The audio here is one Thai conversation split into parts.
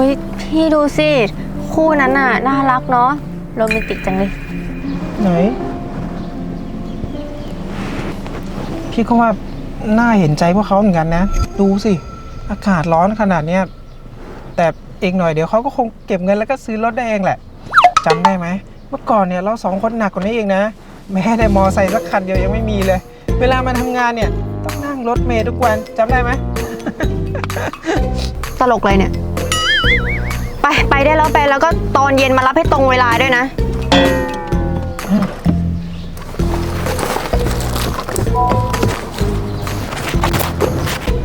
ฮ้ยพี่ดูสิ คู่นั้นน่ะ น่ารักเนาะโรแมนติกจังเลย ไหน พี่ก็ว่าน่าเห็นใจพวกเขาเหมือนกันนะ ดูสิ อากาศร้อนขนาดเนี้ยแต่อีกหน่อยเดี๋ยวเขาก็คงเก็บเงินแล้วก็ซื้อรถได้เองแหละจำได้ไหม เมื่อก่อนเนี่ยเราสองคนหนักกว่านี้เองนะ แม้แต่มอไซค์สักคันเดียวยังไม่มีเลย เวลามาทำงานเนี่ย ต้องนั่งรถเมล์ทุกวันจำได้ไหม ตลกเลยเนี่ย ไปไปได้แล้วไปแล้วก็ตอนเย็นมารับให้ตรงเวลาด้วยนะ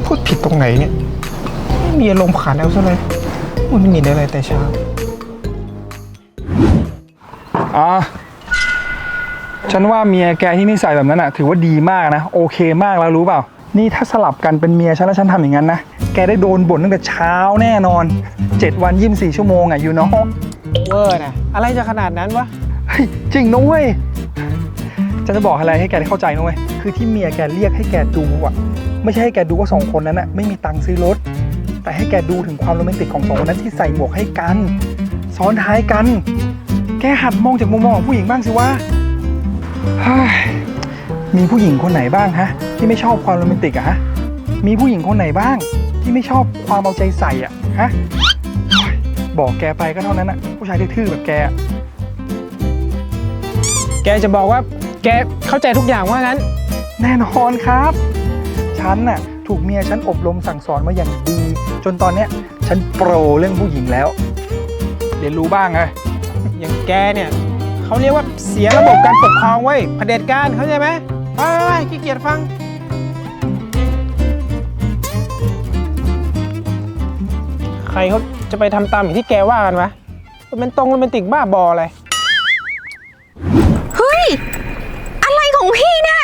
พูดผิดตรงไหนเนี่ย ไม่มีอารมณ์ขันเอาซะเลยมันหงิดอะไรแต่เช้าอ่าฉันว่าเมียแกที่นิสัยแบบนั้นอะ ถือว่าดีมากนะ โอเคมากแล้วรู้เปล่า นี่ถ้าสลับกันเป็นเมียฉันแล้วฉันทำอย่างนั้นนะ แกได้โดนบ่นตั้งแต่เช้าแน่นอน 7 วัน24ชั่วโมงอะยูโน่เวอร์นะอะไรจะขนาดนั้นวะเฮ้ยจริงนะเว้ยฉันจะบอกอะไรให้แกได้เข้าใจนะเว้ยคือที่เมียแกเรียกให้แกดูอะ ไม่ใช่ให้แกดูว่าสองคนนั้นอะไม่มีตังค์ซื้อรถ แต่ให้แกดูถึงความโรแมนติกของสองคนนั้นที่ใส่หมวกให้กัน ซ้อนท้ายกัน แกหัดมองจากมุมมองของผู้หญิงบ้างสิวะเฮ้ยมีผู้หญิงคนไหนบ้างฮะ ที่ไม่ชอบความโรแมนติกอะฮะมีผู้หญิงคนไหนบ้าง ที่ไม่ชอบความเอาใจใส่อะฮะเฮ้ยบอกแกไปก็เท่านั้นอะผู้ชายทื่อๆแบบแกอะแกจะบอกว่าแกเข้าใจทุกอย่างว่างั้น แน่นอนครับ ฉันน่ะถูกเมียฉันอบรมสั่งสอนมาอย่างดี จนตอนเนี้ยฉันโปรเรื่องผู้หญิงแล้วเรียนรู้บ้างไงอย่างแกเนี่ยเขาเรียกว่าเสียระบบการปกครองไว้ยเผด็จการเข้าใจไหมไปไปไปขี้เกียจฟัง ใครเขาจะไปทำตามอย่างที่แกว่ากันวะมันเป็นตรงโรแมนติกบ้าบออะไรเฮ้ย อะไรของพี่เนี่ย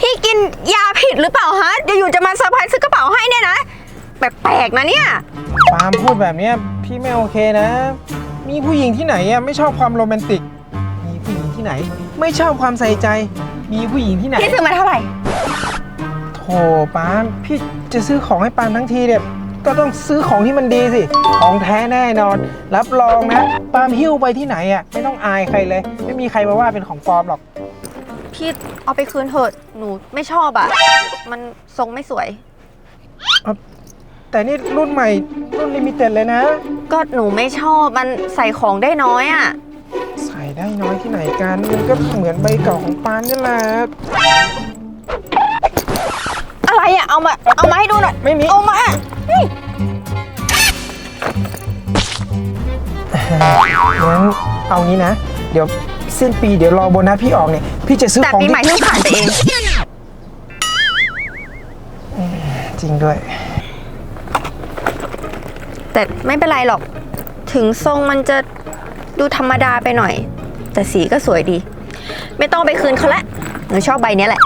พี่กินยาผิดหรือเปล่าฮะเดี๋ยวอยู่จะมาเซอร์ไพรส์ซื้อกระเป๋าให้เนี่ยนะ แปลกๆนะเนี่ยปาล์มพูดแบบเนี้ยพี่ไม่โอเคนะ มีผู้หญิงที่ไหนอะไม่ชอบความโรแมนติก มีผู้หญิงที่ไหน ไม่ชอบความใส่ใจ มีผู้หญิงที่ไหนพี่ซื้อมาเท่าไหร่โถปาล์มพี่จะซื้อของให้ปาล์มทั้งทีเนี่ย ก็ต้องซื้อของที่มันดีสิ ของแท้แน่นอน รับรองนะปาล์มหิ้วไปที่ไหนอะ ไม่ต้องอายใครเลย ไม่มีใครมาว่าเป็นของปลอมหรอก พี่เอาไปคืนเถอะ หนูไม่ชอบอะมันทรงไม่สวย แต่นี่รุ่นใหม่รุ่นลิมิเต็ดเลยนะ ก็หนูไม่ชอบ มันใส่ของได้น้อยอะใส่ได้น้อยที่ไหนกัน มันก็เหมือนใบเก่าของปาล์มนี่แหละ อะไรอะเอามา เอามาให้ดูหน่อยไม่มี เอามา งั้นเอางี้นะ เดี๋ยวสิ้นปีเดี๋ยวรอโบนัสพี่ออกเนี่ย พี่จะซื้อแต่ของปีที่ใหม่เพิ่งผ่านไปเอง จริงด้วย แต่ไม่เป็นไรหรอก ถึงทรงมันจะดูธรรมดาไปหน่อย แต่สีก็สวยดี ไม่ต้องไปคืนเขาละหนูชอบใบเนี้ยแหละ